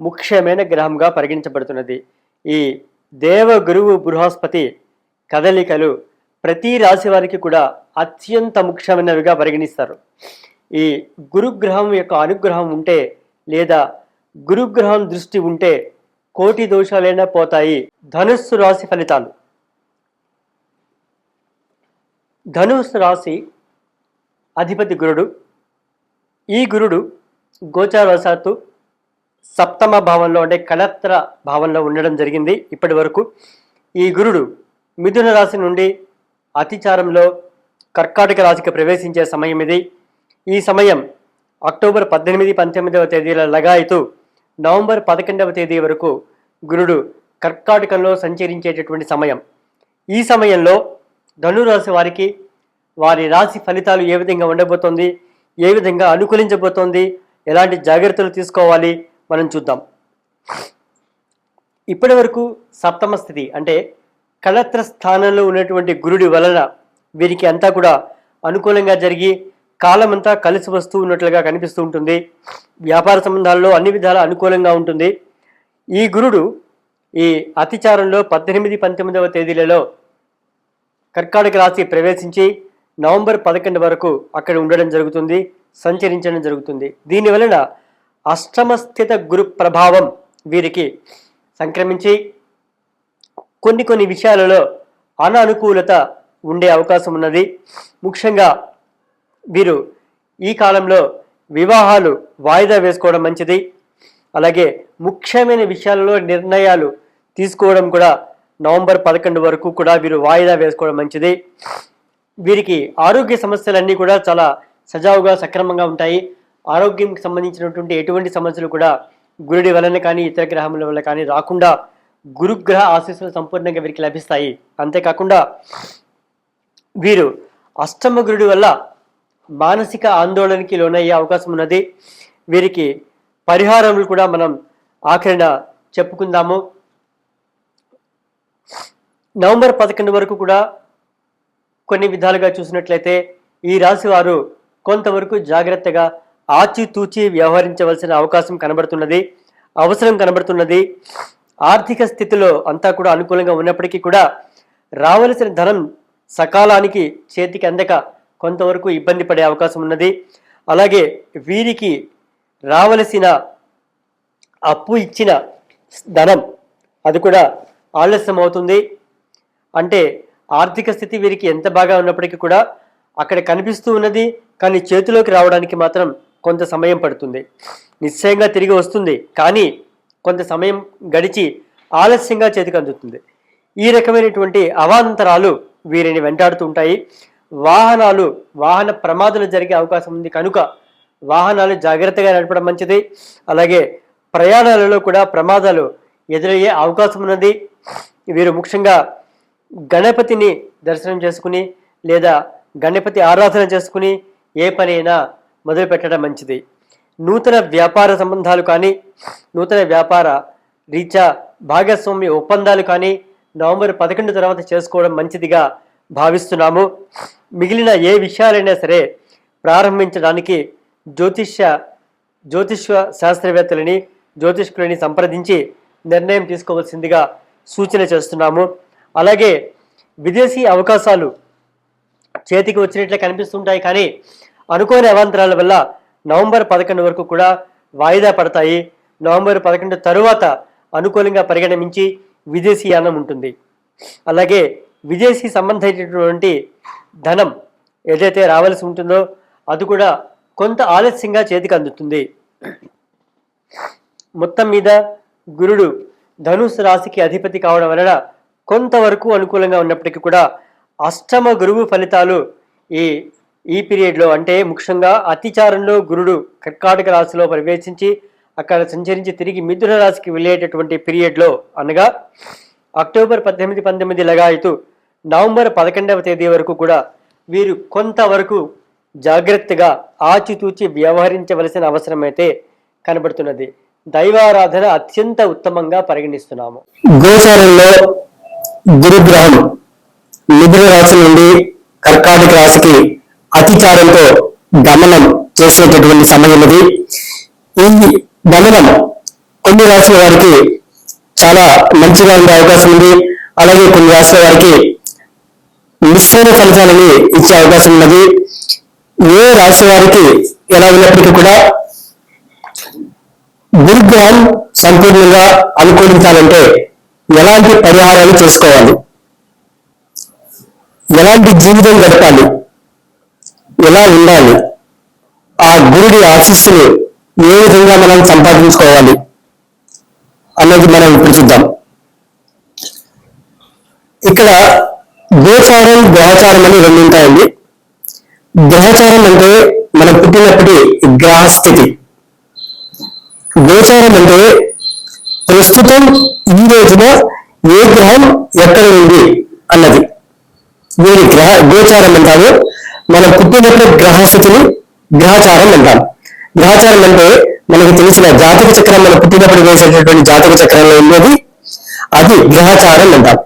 ముఖ్యమైన గ్రహంగా పరిగణించబడుతున్నది. ఈ దేవ గురువు బృహస్పతి కదలికలు ప్రతి రాశి వారికి కూడా అత్యంత ముఖ్యమైనవిగా పరిగణిస్తారు. ఈ గురుగ్రహం యొక్క అనుగ్రహం ఉంటే లేదా గురుగ్రహం దృష్టి ఉంటే కోటి దోషాలైనా పోతాయి. ధనుస్సు రాశి ఫలితాలు. ధనుస్సు రాశి అధిపతి గురుడు. ఈ గురుడు గోచారవశాత్తు సప్తమ భావంలో అంటే కళత్ర భావంలో ఉండడం జరిగింది ఇప్పటి వరకు. ఈ గురుడు మిథున రాశి నుండి అతిచారంలో కర్కాటక రాశికి ప్రవేశించే సమయం ఇది. ఈ సమయం అక్టోబర్ పద్దెనిమిది పంతొమ్మిదవ తేదీల లగాయితూ నవంబర్ పదకొండవ తేదీ వరకు గురుడు కర్కాటకంలో సంచరించేటటువంటి సమయం. ఈ సమయంలో ధనురాశి వారికి వారి రాశి ఫలితాలు ఏ విధంగా ఉండబోతోంది ఏ విధంగా అనుకూలించబోతోంది ఎలాంటి జాగ్రత్తలు తీసుకోవాలి మనం చూద్దాం. ఇప్పటి వరకు సప్తమ స్థితి అంటే కళత్ర స్థానంలో ఉన్నటువంటి గురుడి వలన వీరికి అంతా కూడా అనుకూలంగా జరిగి కాలమంతా కలిసి వస్తూ ఉన్నట్లుగా కనిపిస్తూ ఉంటుంది. వ్యాపార సంబంధాల్లో అన్ని విధాల అనుకూలంగా ఉంటుంది. ఈ గురుడు ఈ అతిచారంలో పద్దెనిమిది పంతొమ్మిదవ తేదీలలో కర్కాటక రాశి ప్రవేశించి నవంబర్ పదకొండు వరకు అక్కడ ఉండడం జరుగుతుంది సంచరించడం జరుగుతుంది. దీని వలన అష్టమస్థిత గురు ప్రభావం వీరికి సంక్రమించి కొన్ని కొన్ని విషయాలలో అనానుకూలత ఉండే అవకాశం ఉన్నది. ముఖ్యంగా వీరు ఈ కాలంలో వివాహాలు వాయిదా వేసుకోవడం మంచిది. అలాగే ముఖ్యమైన విషయాలలో నిర్ణయాలు తీసుకోవడం కూడా నవంబర్ పదకొండు వరకు కూడా వీరు వాయిదా వేసుకోవడం మంచిది. వీరికి ఆరోగ్య సమస్యలన్నీ కూడా చాలా సజావుగా సక్రమంగా ఉంటాయి. ఆరోగ్యంకి సంబంధించినటువంటి ఎటువంటి సమస్యలు కూడా గురుడి వలన కానీ ఇతర గ్రహముల వల్ల కానీ రాకుండా గురుగ్రహ ఆశీస్సులు సంపూర్ణంగా వీరికి లభిస్తాయి. అంతేకాకుండా వీరు అష్టమ గురుడి వల్ల మానసిక ఆందోళనకి లోనయ్యే అవకాశం ఉన్నది. వీరికి పరిహారములు కూడా మనం ఆఖరిన చెప్పుకుందాము. నవంబర్ పదకొండు వరకు కూడా కొన్ని విధాలుగా చూసినట్లయితే ఈ రాశి వారు కొంతవరకు జాగ్రత్తగా ఆచితూచి వ్యవహరించవలసిన అవకాశం కనబడుతున్నది అవసరం కనబడుతున్నది. ఆర్థిక స్థితిలో అంతా కూడా అనుకూలంగా ఉన్నప్పటికీ కూడా రావలసిన ధనం సకాలానికి చేతికి అందక కొంతవరకు ఇబ్బంది పడే అవకాశం ఉన్నది. అలాగే వీరికి రావలసిన అప్పు ఇచ్చిన ధనం అది కూడా ఆలస్యం అవుతుంది అంటే ఆర్థిక స్థితి వీరికి ఎంత బాగా ఉన్నప్పటికీ కూడా అక్కడ కనిపిస్తూ ఉన్నది కానీ చేతిలోకి రావడానికి మాత్రం కొంత సమయం పడుతుంది. నిశ్చయంగా తిరిగి వస్తుంది. కానీ కొంత సమయం గడిచి ఆలస్యంగా చేతికి అందుతుంది. ఈ రకమైనటువంటి అవాంతరాలు వీరిని వెంటాడుతూ ఉంటాయి. వాహనాలు వాహన ప్రమాదాలు జరిగే అవకాశం ఉంది కనుక వాహనాలు జాగ్రత్తగా నడపడం మంచిది. అలాగే ప్రయాణాలలో కూడా ప్రమాదాలు ఎదురయ్యే అవకాశం ఉన్నది. వీరు ముఖ్యంగా గణపతిని దర్శనం చేసుకుని లేదా గణపతి ఆరాధన చేసుకుని ఏ పనైనా మొదలు పెట్టడం మంచిది. నూతన వ్యాపార సంబంధాలు కానీ నూతన వ్యాపార రీత్యా భాగస్వామ్య ఒప్పందాలు కానీ నవంబర్ పదకొండు తర్వాత చేసుకోవడం మంచిదిగా భావిస్తున్నాము. మిగిలిన ఏ విషయాలైనా సరే ప్రారంభించడానికి జ్యోతిష్య జ్యోతిష్య శాస్త్రవేత్తలని జ్యోతిష్కులని సంప్రదించి నిర్ణయం తీసుకోవాల్సిందిగా సూచన చేస్తున్నాము. అలాగే విదేశీ అవకాశాలు చేతికి వచ్చినట్లే కనిపిస్తుంటాయి కానీ అనుకోని అవాంతరాల వల్ల నవంబర్ పదకొండు వరకు కూడా వాయిదా పడతాయి. నవంబర్ పదకొండు తరువాత అనుకూలంగా పరిగణించి విదేశీ యానం ఉంటుంది. అలాగే విదేశీ సంబంధించినటువంటి ధనం ఏదైతే రావాల్సి ఉంటుందో అది కూడా కొంత ఆలస్యంగా చేతికి అందుతుంది. మొత్తం మీద గురుడు ధనుసు రాశికి అధిపతి కావడం వలన కొంతవరకు అనుకూలంగా ఉన్నప్పటికీ కూడా అష్టమ గురువు ఫలితాలు ఈ ఈ పీరియడ్లో అంటే ముఖ్యంగా అతిచారంలో గురుడు కర్కాటక రాశిలో ప్రవేశించి అక్కడ సంచరించి తిరిగి మిథున రాశికి వెళ్ళేటటువంటి పీరియడ్లో అనగా అక్టోబర్ పద్దెనిమిది పంతొమ్మిది లగాయతు నవంబర్ పదకొండవ తేదీ వరకు కూడా వీరు కొంతవరకు జాగ్రత్తగా ఆచితూచి వ్యవహరించవలసిన అవసరమైతే కనబడుతున్నది. దైవారాధన అత్యంత ఉత్తమంగా పరిగణిస్తున్నాము. గోచారంలో గురుగ్రహం మిథున రాశి నుండి కర్కాటక రాశికి అతిచారంతో గమనం చేసేటటువంటి సమయం ఇది. ఈ గమనం కొన్ని రాసిన వారికి చాలా మంచిగా ఉండే అవకాశం ఉంది. అలాగే కొన్ని రాసిన వారికి మిశ్రమ ఫలితాలని ఇచ్చే అవకాశం ఉన్నది. ఏ రాశి వారికి ఎలా ఉన్నప్పటికీ కూడా దుర్గ్రహం సంపూర్ణంగా అనుకూలించాలంటే ఎలాంటి పరిహారాలు చేసుకోవాలి? ఎలాంటి జీవితం గడపాలి? ఎలా ఉండాలి? ఆ గురుడి ఆశీస్సులు ఏ విధంగా మనం సంపాదించుకోవాలి అన్నది మనం ఇప్పుడు చూద్దాం. ఇక్కడ గోచారం గ్రహచారం అని రెండు ఉంటాయండి. గ్రహచారం అంటే మనం పుట్టినప్పటి గ్రహస్థితి. గోచారం అంటే ప్రస్తుతం ఈ రోజున ఏ గ్రహం ఎక్కడ ఉంది అన్నది. దీని గ్రహ గోచారం అంటారు. మనం పుట్టినప్పుడు గ్రహస్థితిని గ్రహచారం అంటాం. గ్రహచారం అంటే మనకు తెలిసిన జాతక చక్రం మనం పుట్టినప్పుడు వేసేటటువంటి జాతక చక్రంలో ఉండేది. అది గ్రహచారం అంటాం.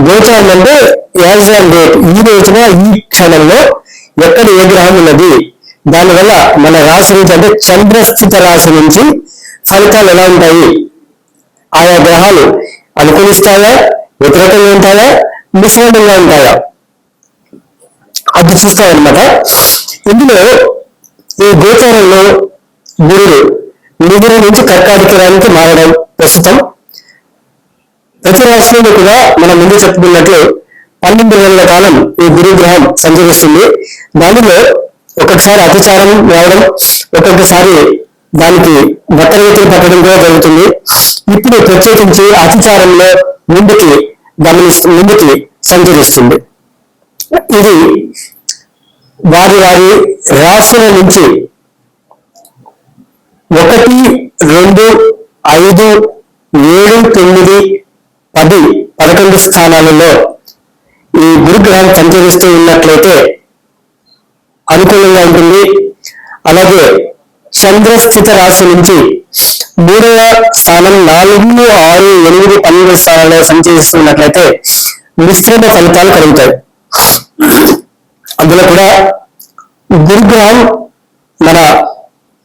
గోచారం అంటే యాజ్ ఆన్ డేట్. ఈ రోజున ఈ క్షణంలో ఎక్కడ ఏ గ్రహం ఉన్నది? దానివల్ల మన రాశి నుంచి అంటే చంద్రస్థిత రాశి నుంచి ఫలితాలు ఎలా ఉంటాయి? ఆయా గ్రహాలు అనుకూలిస్తాయా? వ్యతిరేకంగా ఉంటాయా? మిశ్రమంగా ఉంటాయా? అది చూస్తామన్నమాట ఇందులో ఈ గోచారంలో గురుడు మిథున నుంచి కర్కాటకానికి మారడం ప్రస్తుతం. ప్రతి రాశిలో కూడా మనం ముందు చెప్పుకున్నట్లు పన్నెండు నెలల కాలం ఈ గురుగ్రహం సంచరిస్తుంది. దానిలో ఒక్కొక్కసారి అతిచారం రావడం ఒక్కొక్కసారి దానికి వక్రగతిని పట్టడం కూడా జరుగుతుంది. ఇప్పుడు ప్రత్యేకించి అతిచారంలో ముందుకి గమనిస్తు ముందుకి సంచరిస్తుంది. ఇది వారి వారి రాశుల నుంచి ఒకటి రెండు ఐదు ఏడు తొమ్మిది పది పదకొండు స్థానాలలో ఈ గురుగ్రహం సంచరిస్తూ ఉన్నట్లయితే అనుకూలంగా ఉంటుంది. అలాగే చంద్రస్థిత రాశి నుంచి మూడవ స్థానం నాలుగు ఆరు ఎనిమిది పన్నెండు స్థానాల్లో సంచరిస్తున్నట్లయితే మిశ్రమ ఫలితాలు కలుగుతాయి. అందులో కూడా గురుగ్రహం మన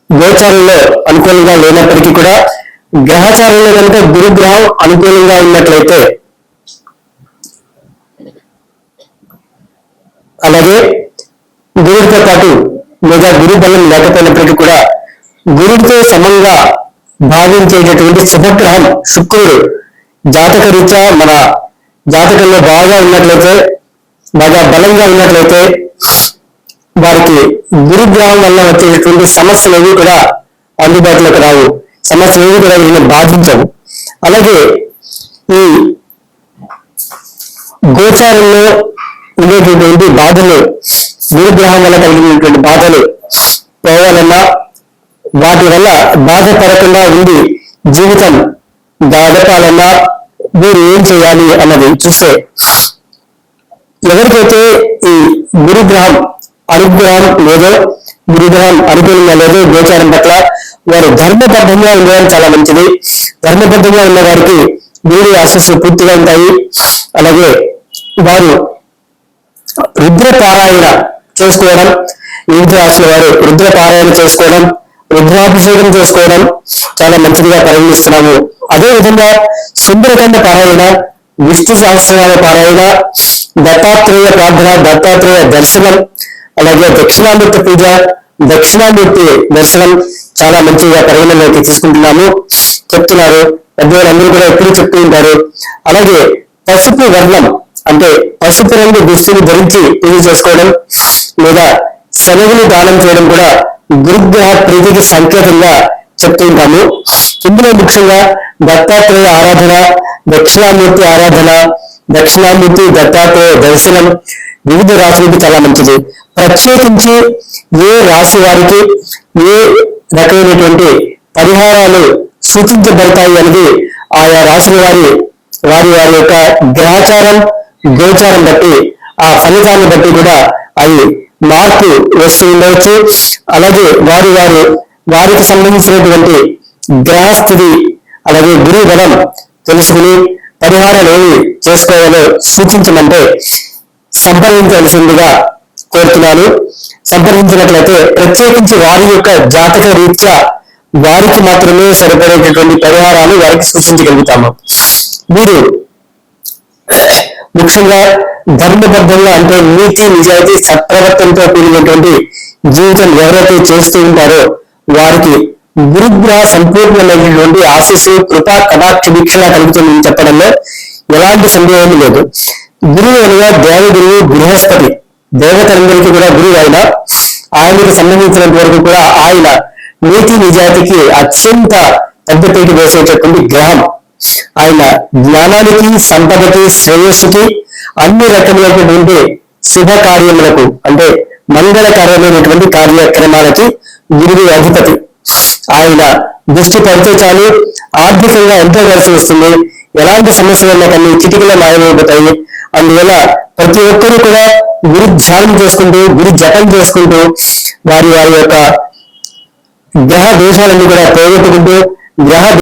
గోచారంలో అనుకూలంగా లేనప్పటికీ కూడా గ్రహచారంలో కనుక గురుగ్రహం అనుకూలంగా ఉన్నట్లయితే అలాగే గురుడితో పాటు లేదా గురు బలం లేకపోయినప్పటికీ కూడా గురుడితో సమంగా భావించేటటువంటి శుభగ్రహం శుక్రుడు జాతక రీత్యా మన జాతకంలో బాగా ఉన్నట్లయితే బాగా బలంగా ఉన్నట్లయితే వారికి గురుగ్రహం వల్ల వచ్చేటటువంటి సమస్యలు ఏవి కూడా అందుబాటులోకి రావు. సమస్యలు ఏవి కూడా వీళ్ళని బాధించవు. అలాగే ఈ గోచారంలో ఉండేటటువంటి బాధలు గురుగ్రహం వల్ల కలిగినటువంటి బాధలు పోవాలన్నా వాటి వల్ల బాధపడకుండా ఉండి జీవితం గడపాలన్నా మీరు ఏం చేయాలి అన్నది చూస్తే ఎవరికైతే ఈ గురుగ్రహం అనుగ్రహం లేదో గురుగ్రహం అనుకూలంగా లేదో గోచారం పట్ల వారు ధర్మబద్ధంగా ఉండడం చాలా మంచిది. ధర్మబద్ధంగా ఉన్న వారికి వీరి ఆశస్సులు పూర్తిగా ఉంటాయి. అలాగే వారు రుద్రపారాయణ చేసుకోవడం వివిధ రాశుల వారు రుద్రపారాయణ చేసుకోవడం రుద్రాభిషేకం చేసుకోవడం చాలా మంచిదిగా పరిగణిస్తున్నాము. అదే విధంగా సుందరకాండ పారాయణ విష్ణు సహస్రనామ పారాయణ దత్తాత్రేయ ప్రార్థన దత్తాత్రేయ దర్శనం అలాగే దక్షిణామూర్తి పూజ దక్షిణామూర్తి దర్శనం చాలా మంచిగా పరిగణలోకి తీసుకుంటున్నాము. చెప్తున్నారు. పెద్దవాళ్ళందరూ కూడా ఎప్పుడు చెప్తూ ఉంటారు. అలాగే పసుపు వర్ణం అంటే పసుపు రంగు దుస్తులు ధరించి పూజ చేసుకోవడం లేదా శనగలు దానం చేయడం కూడా గురుగ్రహ ప్రీతికి సంకేతంగా చెప్తూ ఉంటాము. ఇందులో ముఖ్యంగా దత్తాత్రేయ ఆరాధన దక్షిణామూర్తి ఆరాధన దక్షిణామూర్తి దత్తాత్రేయ దర్శనం వివిధ రాశులకి చాలా మంచిది. ప్రత్యేకించి ఏ రాశి వారికి ఏ రకమైనటువంటి పరిహారాలు సూచించబడతాయి అనేది ఆయా రాశుల వారి వారి వారి యొక్క గ్రహచారం గోచారం బట్టి ఆ ఫలితాన్ని బట్టి కూడా అవి మార్పు వస్తూ ఉండవచ్చు. అలాగే వారి వారు వారికి సంబంధించినటువంటి గ్రహస్థితి అలాగే గురువు బలం తెలుసుకుని పరిహారాలు ఏమి చేసుకోవాలో సూచించమంటే సంప్రదించాల్సిందిగా కోరుతున్నాను. సంప్రదించినట్లయితే ప్రత్యేకించి వారి యొక్క జాతక రీత్యా వారికి మాత్రమే సరిపడేటటువంటి పరిహారాలు వారికి సూచించగలుగుతాము. మీరు ముఖ్యంగా ధర్మబద్ధంగా అంటే నీతి నిజాయితీ సత్ప్రవర్తనతో కూడినటువంటి జీవితం ఎవరైతే చేస్తూ ఉంటారో వారికి గురుగ్రహ సంపూర్ణమైనటువంటి ఆశీస్సు కృపా కటాక్ష వీక్షణ కలుగుతుందని చెప్పడంలో ఎలాంటి సందేహం లేదు. గురువు అనగా దేవగురువు బృహస్పతి దేవతలందరికీ కూడా గురువు ఆయన ఆయనకు సంబంధించినంత వరకు కూడా ఆయన నీతి నిజాతికి అత్యంత పెద్దపీట వేసేటటువంటి గ్రహం. ఆయన జ్ఞానానికి సంపదకి శ్రేయస్సుకి అన్ని రకములైనటువంటి శుభ కార్యములకు అంటే మంగళకరమైనటువంటి కార్యక్రమాలకి గురువు అధిపతి. ఆయన దృష్టి పడితే చాలు ఆర్థికంగా ఎంతో కలిసి వస్తుంది. ఎలాంటి సమస్యలు ఉన్నా కానీ చిటికలో మాయమైపోతాయి. అందువల్ల ప్రతి ఒక్కరూ కూడా గురి ధ్యానం చేసుకుంటూ గురి జపం చేసుకుంటూ వారి వారి యొక్క గ్రహ దోషాలన్నీ కూడా పోగొట్టుకుంటూ గ్రహ